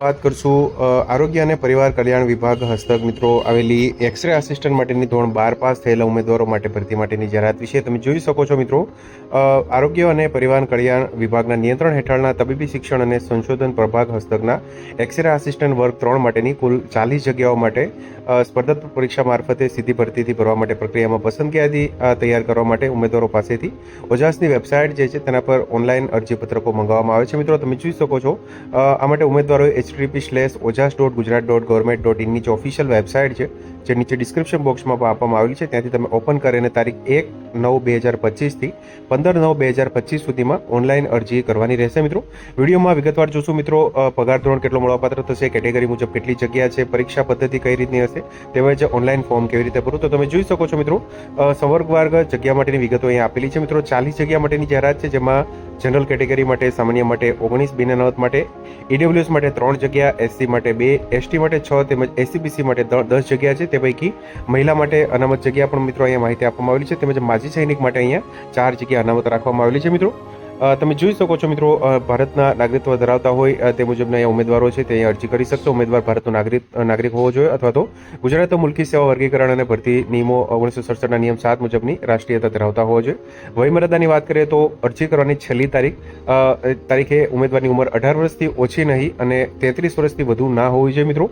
વાત કરશું આરોગ્ય અને પરિવાર કલ્યાણ વિભાગ હસ્તક મિત્રો. આવેલી એક્સરે આસિસ્ટન્ટ માટેની ધોરણ બાર પાસ થયેલા ઉમેદવારો માટે ભરતી માટેની જાહેરાત વિશે તમે જોઈ શકો છો મિત્રો. આરોગ્ય અને પરિવાર કલ્યાણ વિભાગના નિયંત્રણ હેઠળના તબીબી શિક્ષણ અને સંશોધન પ્રભાગ હસ્તકના એક્સરે આસિસ્ટન્ટ વર્ગ ત્રણ માટેની કુલ ચાલીસ જગ્યાઓ માટે સ્પર્ધાત્મક પરીક્ષા મારફતે સીધી ભરતીથી ભરવા માટે પ્રક્રિયામાં પસંદગી યાદી તૈયાર કરવા માટે ઉમેદવારો પાસેથી ઓજાસની વેબસાઇટ જે છે તેના પર ઓનલાઈન અરજીપત્રકો મંગાવવામાં આવે છે મિત્રો. તમે જોઈ શકો છો આ માટે ઉમેદવારોએ http slash OJAS dot Gujarat dot government dot ઇનની જે ઓફિશિયલ વેબસાઇટ છે, જે નીચે ડિસ્ક્રિપ્શન બોક્સમાં પણ આપવામાં આવેલી છે, ત્યાંથી તમે ઓપન કરીને તારીખ એક નવ બે હજાર પચીસથી પંદર નવ બે હજાર પચીસ સુધીમાં ઓનલાઈન અરજી કરવાની રહેશે મિત્રો. વિડીયોમાં વિગતવાર જોશું મિત્રો પગાર ધોરણ કેટલો મળવાપાત્ર થશે કેટેગરી મુજબ કેટલી જગ્યા છે, પરીક્ષા પદ્ધતિ કઈ રીતની હશે, તેમજ ઓનલાઈન ફોર્મ કેવી રીતે ભરવું તો તમે જોઈ શકો છો મિત્રો સંવર્ગવાર્ગ જગ્યા માટેની વિગતો અહીંયા આપેલી છે મિત્રો. ચાલીસ જગ્યા માટેની જાહેરાત છે, જેમાં જનરલ કેટેગરી માટે સામાન્ય માટે, ઓગણીસ બિન અનામત માટે ઈડબ્લ્યુએસ માટે ત્રણ જગ્યા એસસી માટે બે એસટી માટે છ તેમજ એસસીબીસી માટે દસ જગ્યા છે. તે પૈકી મહિલા માટે અનામત જગ્યા પણ મિત્રો અહીંયા માહિતી આપવામાં આવેલી છે. તેમજ માજી સૈનિક માટે અહીંયા ચાર જગ્યા અનામત રાખવામાં આવેલી છે મિત્રો. તમે જોઈ શકો છો મિત્રો ભારતના નાગરિકત્વ ધરાવતા હોય તે મુજબના અહીંયા ઉમેદવારો છે, તે અહીંયા અરજી કરી શકશો. ઉમેદવાર ભારતનો નાગરિક નાગરિક હોવો જોઈએ અથવા તો ગુજરાત મુલકી સેવા વર્ગીકરણ અને ભરતી નિયમો ઓગણીસો સડસઠના નિયમ સાત મુજબની રાષ્ટ્રીયતા ધરાવતા હોવો જોઈએ. વયમર્યાદાની વાત કરીએ તો અરજી કરવાની છેલ્લી તારીખ તારીખે ઉમેદવારની ઉંમર અઢાર વર્ષથી ઓછી નહીં અને તેત્રીસ વર્ષથી વધુ ના હોવી જોઈએ મિત્રો.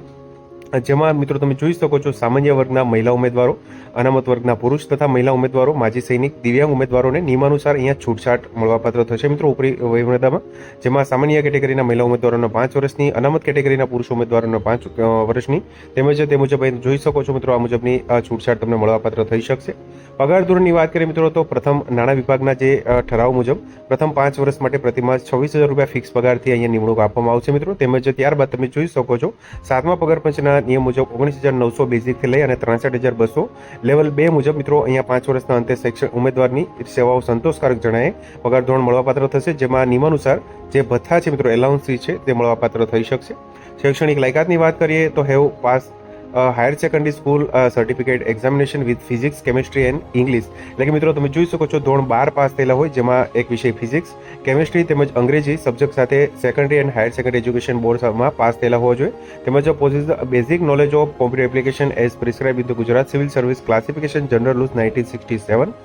જેમાં મિત્રો તમે જોઈ શકો છો સામાન્ય વર્ગના મહિલા ઉમેદવારો, અનામત વર્ગના પુરુષ તથા મહિલા ઉમેદવારો, માજી સૈનિક, દિવ્યાંગ ઉમેદવારોને નિયમાનુસાર અહીંયા છૂટછાટ મળવાપાત્ર થશે મિત્રો ઉપરી વયમર્યાદામાં, જેમાં સામાન્ય કેટેગરીના મહિલા ઉમેદવારોને પાંચ વર્ષની, અનામત કેટેગરીના પુરુષ ઉમેદવારોને પાંચ વર્ષની તેમજ તે મુજબ જોઈ શકો છો મિત્રો આ મુજબની છૂટછાટ તમને મળવાપાત્ર થઈ શકશે. પગાર ધોરણની વાત કરીએ મિત્રો તો પ્રથમ નાણાં વિભાગના જે ઠરાવ મુજબ પ્રથમ પાંચ વર્ષ માટે પ્રતિમાસ છવ્વીસ હજાર રૂપિયા ફિક્સ પગારથી અહીંયા નિમણૂક આપવામાં આવશે મિત્રો. તેમજ ત્યારબાદ તમે જોઈ શકો છો સાતમા પગાર પંચના નિયમ મુજબ ઓગણીસ હજાર નવસો બેઝિકથી લઈ અને ત્રાસઠ હજાર બસો લેવલ બે મુજબ મિત્રો અહીંયા પાંચ વર્ષના અંતે શૈક્ષણ ઉમેદવારની સેવાઓ સંતોષકારક જણાય. પગાર ધોરણ મળવાપાત્ર થશે, જેમાં નિયમાનુસાર જે ભથ્થા છે મિત્રો એલાઉન્સ છે તે મળવાપાત્ર થઈ શકશે. શૈક્ષણિક લાયકાતની વાત કરીએ તો have pass higher secondary school certificate examination with physics chemistry and English એટલે કે મિત્રો, તમે જોઈ શકો છો, ધોરણ બાર પાસ થયેલા હોય, જેમાં એક વિષય ફિઝિક્સ કેમિસ્ટ્રી તેમજ અંગ્રેજી સબ્જેક્ટ સાથે secondary and higher secondary education બોર્ડમાં પાસ થયેલા હોવા જોઈએ. તેમજ possess basic knowledge of computer application as prescribe in the Gujarat civil service classification general rules nineteen sixty seven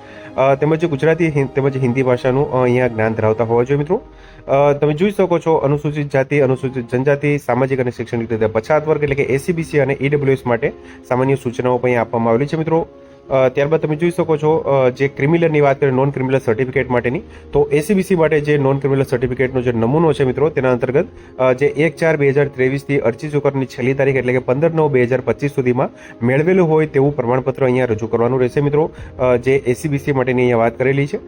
તેમજ ગુજરાતી તેમજ હિન્દી ભાષાનું અહીંયા જ્ઞાન ધરાવતા હોવા જોઈએ મિત્રો. તમે જોઈ શકો છો અનુસૂચિત જાતિ, અનુસૂચિત જનજાતિ, સામાજિક અને શૈક્ષણિક રીતે પછાત વર્ગ એટલે કે એસીબીસી અને ઈડબ્લ્યુએસ માટે સામાન્ય સૂચનાઓ પણ આપવામાં આવેલી છે મિત્રો. ત્યારબાદ તમે જોઈ શકો છો જે ક્રિમિનલની વાત કરીએ નોન ક્રિમિનલ સર્ટિફિકેટ માટેની, તો એસીબીસી માટે જે નોન ક્રિમિનલ સર્ટિફિકેટનો જે નમૂનો છે મિત્રો, તેના અંતર્ગત જે એક ચાર બે હજાર ત્રેવીસથી અરજી ચૂકવણીની છેલ્લી તારીખ એટલે કે પંદર નવ બે હજાર પચીસ સુધીમાં મેળવેલું હોય તેવું પ્રમાણપત્ર અહીંયા રજૂ કરવાનું રહેશે મિત્રો જે એસીબીસી માટેની અહીંયા વાત કરેલી છે.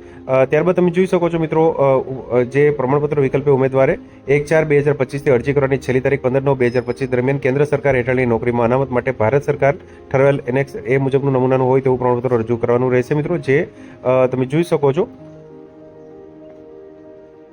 ત્યારબાદ તમે જોઈ શકો છો મિત્રો જે પ્રમાણપત્ર વિકલ્પે ઉમેદવારે એક ચાર બે હજાર પચીસથી અરજી કરવાની છેલ્લી તારીખ પંદર નવ બે હજાર પચીસ દરમિયાન કેન્દ્ર સરકાર હેઠળની નોકરીમાં અનામત માટે ભારત સરકાર ઠરાવેલ એનેક્સ એ મુજબનું નમૂનાનું હોય તેવું પ્રમાણપત્ર રજૂ કરવાનું રહેશે મિત્રો જે તમે જોઈ શકો છો.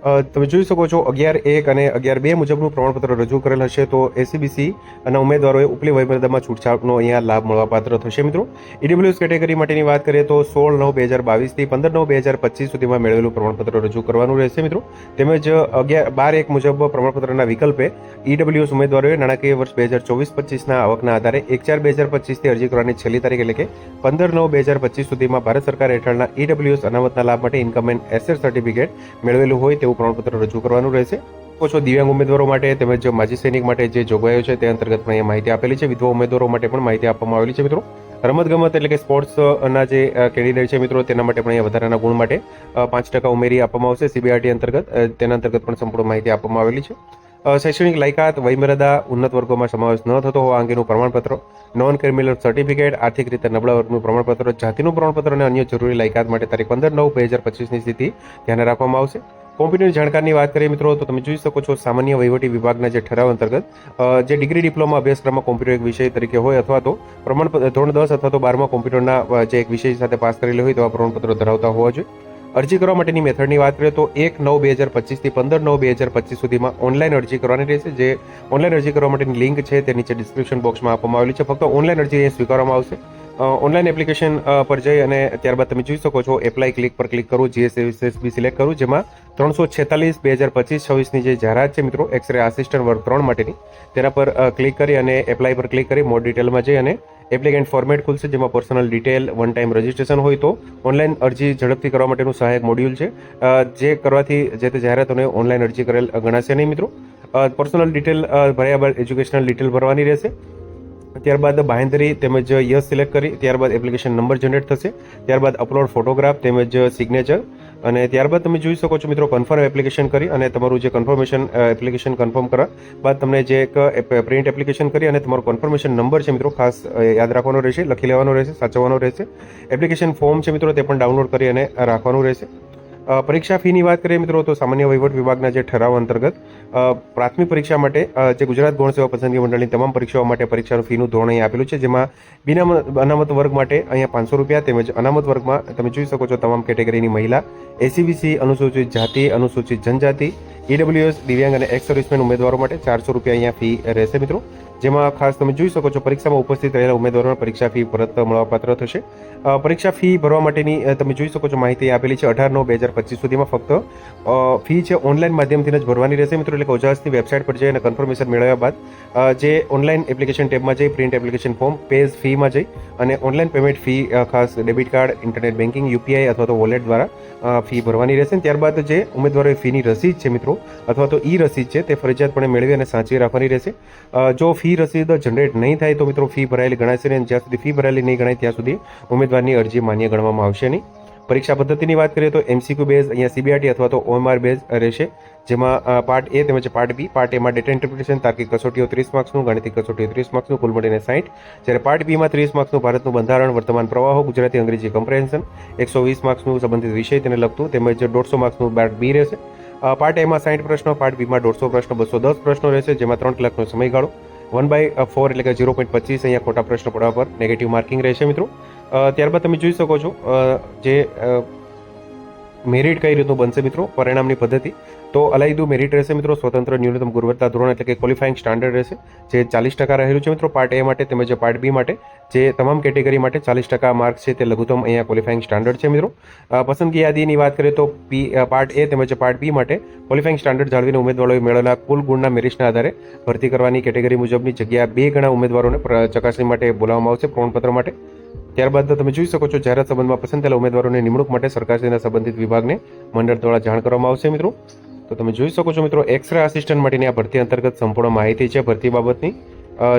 તમે જોઈ શકો છો અગિયાર એક અને અગિયાર બે મુજબનું પ્રમાણપત્ર રજૂ કરેલ હશે. તો એસીબીસી અને ઉમેદવારોએ ઉપલી વયમર્યાદામાં છૂટછાટનો અહીંયા લાભ મળવાપાત્ર થશે મિત્રો. ઈડબ્લ્યુએસ કેટેગરી માટેની વાત કરીએ તો સોળ નવ બે હજાર બાવીસથી પંદર નવ બે હજાર પચીસ સુધીમાં મેળવેલું પ્રમાણપત્ર રજૂ કરવાનું રહેશે મિત્રો. તેમજ અગિયાર બાર એક મુજબ પ્રમાણપત્રના વિકલ્પે ઈડબ્લ્યુએસ ઉમેદવારોએ નાણાકીય વર્ષ બે હજાર ચોવીસ પચીસના આવકના આધારે એક ચાર બે હજાર પચીસથી અરજી કરવાની છેલ્લી તારીખ એટલે કે પંદર નવ બે હજાર પચીસ સુધીમાં ભારત સરકાર હેઠળના ઈડબ્લ્યુએસ અનામતના લાભ માટે ઇન્કમ એન્ડ એસેટ સર્ટિફિકેટ મેળવેલું હોય તેવું પ્રમાણપત્ર રજૂ કરવાનું રહેશે. ઓછો દિવ્યાંગ ઉમેદવારો માટે તેમજ માજી સૈનિક માટે જે જોગવાઈઓ છે તે અંતર્ગત પણ અહીંયા માહિતી આપેલી છે. વિધવા ઉમેદવારો માટે પણ માહિતી આપવામાં આવેલી છે, મિત્રો. રમતગમત એટલે કે સ્પોર્ટ્સ ના જે કેન્ડિડેટ છે, મિત્રો, તેના માટે પણ અહીંયા વધારાના ગુણ માટે પાંચ ટકા ઉમેરી આપવામાં આવશે. સીબીઆરટી અંતર્ગત તેના અંતર્ગત પણ સંપૂર્ણ માહિતી આપવામાં આવેલી છે. શૈક્ષણિક લાયકાત, વયમર્યાદા, ઉન્નત વર્ગોમાં સમાવેશ ન થતો હોવા અંગેનું પ્રમાણપત્ર નોન ક્રિમિનલ સર્ટિફિકેટ આર્થિક રીતે નબળા વર્ગનું પ્રમાણપત્ર, જાતિનું પ્રમાણપત્ર અને અન્ય જરૂરી લાયકાત માટે તારીખ પંદર નવ બે હજાર પચીસની સ્થિતિ ધ્યાને રાખવામાં આવશે. કોમ્પ્યુટર જાણકારની વાત કરીએ મિત્રો, તો તમે જોઈ શકો છો સામાન્ય વહીવટી વિભાગના જે ઠરાવ અંતર્ગત જે ડિગ્રી ડિપ્લોમા અભ્યાસક્રમમાં કોમ્પ્યુટર એક વિષય તરીકે હોય અથવા તો પ્રમાણપત્ર ધોરણ દસ અથવા તો બારમાં કોમ્પ્યુટરના જે એક વિષય સાથે પાસ કરેલી હોય તેવા પ્રમાણપત્રો ધરાવતા હોવા જોઈએ. અરજી કરવા માટેની મેથડની વાત કરીએ તો એક નવ બે હજાર પચીસથી પંદર નવ બે હજાર પચીસ સુધીમાં ઓનલાઈન અરજી કરવાની રહેશે, જે ઓનલાઈન અરજી કરવા માટેની લિંક છે તે નીચે ડિસ્ક્રિપ્શન બોક્સમાં આપવામાં આવેલી છે. ફક્ત ઓનલાઈન અરજી એ સ્વીકારવામાં આવશે. ઓનલાઈન એપ્લિકેશન પર જઈ અને ત્યારબાદ તમે જોઈ શકો છો એપ્લાય ક્લિક પર ક્લિક કરું જીએસએસબી સિલેક્ટ કરું, જેમાં ત્રણસો છેતાલીસ, બે હજાર પચીસ છવ્વીસની જે જાહેરાત છે મિત્રો એક્સરે આસિસ્ટન્ટ વર્ગ ત્રણ માટેની, તેના પર ક્લિક કરી અને એપ્લાય પર ક્લિક કરી મોર ડિટેલમાં જઈ અને એપ્લિકેન્ટ ફોર્મેટ ખુલશે, જેમાં personal detail one time registration હોય તો ઓનલાઈન અરજી ઝડપથી કરવા માટેનું સહાયક મોડ્યુલ છે. જે કરવાથી જે તે જાહેરાતોને ઓનલાઈન અરજી કરેલ ગણાશે નહીં મિત્રો. પર્સનલ ડિટેલ ભર્યા બાદ એજ્યુકેશનલ ડિટેલ ભરવાની રહેશે. ત્યારબાદ બાહેંધરી તેમજ યસ સિલેક્ટ કરી, ત્યારબાદ એપ્લિકેશન નંબર જનરેટ થશે, ત્યારબાદ અપલોડ ફોટોગ્રાફ તેમજ સિગ્નેચર અને ત્યારબાદ તમે જોઈ શકો છો મિત્રો કન્ફર્મ એપ્લિકેશન કરી અને તમારું જે કન્ફર્મેશન એપ્લિકેશન કન્ફર્મ કરવા બાદ તમને જે એક પ્રિન્ટ એપ્લિકેશન કરી અને તમારો કન્ફર્મેશન નંબર છે મિત્રો, ખાસ યાદ રાખવાનો રહેશે, લખી લેવાનો રહેશે, સાચવવાનો રહેશે. એપ્લિકેશન ફોર્મ છે મિત્રો, તે પણ ડાઉનલોડ કરી અને રાખવાનું રહેશે. પરીક્ષા ફીની વાત કરીએ મિત્રો, તો સામાન્ય વહીવટ વિભાગના જે ઠરાવ અંતર્ગત પ્રાથમિક પરીક્ષા માટે જે ગુજરાત ગૌણ સેવા પસંદગી મંડળની તમામ પરીક્ષાઓ માટે પરીક્ષાનું ફીનું ધોરણ અહીં આપેલું છે, જેમાં બિના અનામત વર્ગ માટે અહીંયા પાંચસો રૂપિયા તેમજ અનામત વર્ગમાં તમે જોઈ શકો છો તમામ કેટેગરીની મહિલા એસીબીસી અનુસૂચિત જાતિ, અનુસૂચિત જનજાતિ ઈડબ્લ્યુએસ દિવ્યાંગ અને એક્સ સર્વિસમેન ઉમેદવારો માટે ચારસો રૂપિયા અહીંયા ફી રહેશે મિત્રો. જેમાં ખાસ તમે જોઈ શકો છો, પરીક્ષામાં ઉપસ્થિત રહેલા ઉમેદવારોને પરીક્ષા ફી પરત મળવાપાત્ર થશે. પરીક્ષા ફી ભરવા માટેની તમે જોઈ શકો છો માહિતી આપેલી છે અઢાર નવ બે હજાર પચીસ સુધીમાં ફક્ત. ફી છે ઓનલાઈન માધ્યમથી જ ભરવાની રહેશે મિત્રો, એટલે કે ઓજાસની વેબસાઇટ પર જઈ કન્ફર્મેશન મેળવ્યા બાદ જે ઓનલાઈન એપ્લિકેશન ટેબમાં જઈ પ્રિન્ટ એપ્લિકેશન ફોર્મ પેજ ફીમાં જઈ, અને ઓનલાઈન પેમેન્ટ ફી ખાસ debit card internet banking UPI અથવા તો વોલેટ દ્વારા ફી ભરવાની રહેશે. ત્યારબાદ જે ઉમેદવારોએ ફીની રસીદ છે મિત્રો, અથવા તો ઈ રસીદ છે, તે ફરજિયાતપણે મેળવી અને સાચવી રાખવાની રહેશે. જો ફી રસીદ જનરેટ નહીં થાય તો મિત્રો ફી ભરાયેલી ગણાશે અને જ્યાં સુધી ફી ભરાયેલી નહીં ગણાય, ત્યાં સુધી ઉમેદવારની અરજી માન્ય ગણવામાં આવશે નહીં. પરીક્ષા પદ્ધતિની વાત કરીએ તો એમસીક્યુ બેઝ અહીંયા સીબીઆરટી અથવા તો ઓએમઆર બેઝ રહેશે. જેમાં પાર્ટ એ તેમજ પાર્ટ બી પાર્ટ એમાં ડેટા ઇન્ટરપ્રિટેશન તાર્કિક કસોટીઓ ત્રીસ માર્ક્સનું, ગણિતિક કસોટીઓ ત્રીસ માર્ક્સનું, કુલ મળીને સાઠ જ્યારે પાર્ટ બીમાં ત્રીસ માર્ક્સનું, ભારતનું બંધારણ, વર્તમાન પ્રવાહો, ગુજરાતી, અંગ્રેજી કમ્પ્રેન્શન એકસો વીસ માર્ક્સનું સંબંધિત વિષય તેને લગતું, તેમજ દોઢસો માર્ક્સનું પાર્ટ બી રહેશે. પાર્ટ એમાં સાઠ પ્રશ્નો પાર્ટ બીમાં દોઢસો પ્રશ્નો, બસો દસ પ્રશ્નો રહેશે, જેમાં ત્રણ કલાકનો સમયગાળો. વન બાય ફોર એટલે કે ઝીરો પોઈન્ટ પચીસ અહીંયા ખોટા પ્રશ્નો પડવા પર નેગેટિવ માર્કિંગ રહેશે મિત્રો. ત્યારબાદ તમે જોઈ શકો છો જે મેરિટ કઈ રીતનું બનશે મિત્રો, પરિણામની પદ્ધતિ. તો અલાયદુ મેરિટ રહેશે મિત્રો, સ્વતંત્ર ન્યૂનતમ ગુણવત્તા ધોરણ એટલે કે ક્વોલિફાઇંગ સ્ટાન્ડર્ડ રહેશે, જે ચાલીસ ટકા રહેલું છે મિત્રો પાર્ટ એ માટે તેમજ પાર્ટ બી માટે, જે તમામ કેટેગરી માટે ચાલીસ ટકા માર્ક છે તે લઘુત્તમ અહીંયા ક્વોલિફાઇંગ સ્ટાન્ડર્ડ છે મિત્રો. પસંદગી યાદીની વાત કરીએ તો પી પાર્ટ એ તેમજ પાર્ટ બી માટે ક્વોલિફાઇંગ સ્ટાન્ડર્ડ જાળવીને ઉમેદવારોએ મેળવેલા કુલ ગુણના મેરિટના આધારે ભરતી કરવાની કેટેગરી મુજબની જગ્યા બે ગણા ઉમેદવારોને ચકાસણી માટે બોલાવવામાં આવશે, પ્રમાણપત્ર માટે. ત્યારબાદ તમે જોઈ શકો છો, જાહેરાત સંબંધમાં પસંદ થયેલા ઉમેદવારોની નિમણૂક માટે સરકારશ્રીના સંબંધિત વિભાગને મંડળ દ્વારા જાણ કરવામાં આવશે, મિત્રો. તો તમે જોઈ શકો છો, મિત્રો એક્સરે આસિસ્ટન્ટ માટેની આ ભરતી અંતર્ગત સંપૂર્ણ માહિતી છે. ભરતી બાબતની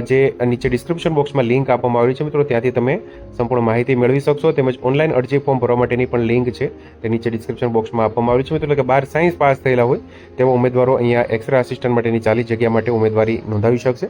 જે નીચે ડિસ્ક્રિપ્શન બોક્સમાં લિંક આપવામાં આવી છે, મિત્રો. ત્યાંથી તમે સંપૂર્ણ માહિતી મેળવી શકશો. તેમજ ઓનલાઈન અરજી ફોર્મ ભરવા માટેની પણ લિંક છે, તે નીચે ડિસ્ક્રિપ્શન બોક્સમાં આપવામાં આવી છે, મિત્રો. એટલે કે બાર સાયન્સ પાસ થયેલા હોય તેવા ઉમેદવારો અહીંયા એક્સરે આસિસ્ટન્ટ માટેની ચાલી જગ્યા માટે ઉમેદવારી નોંધાવી શકશે.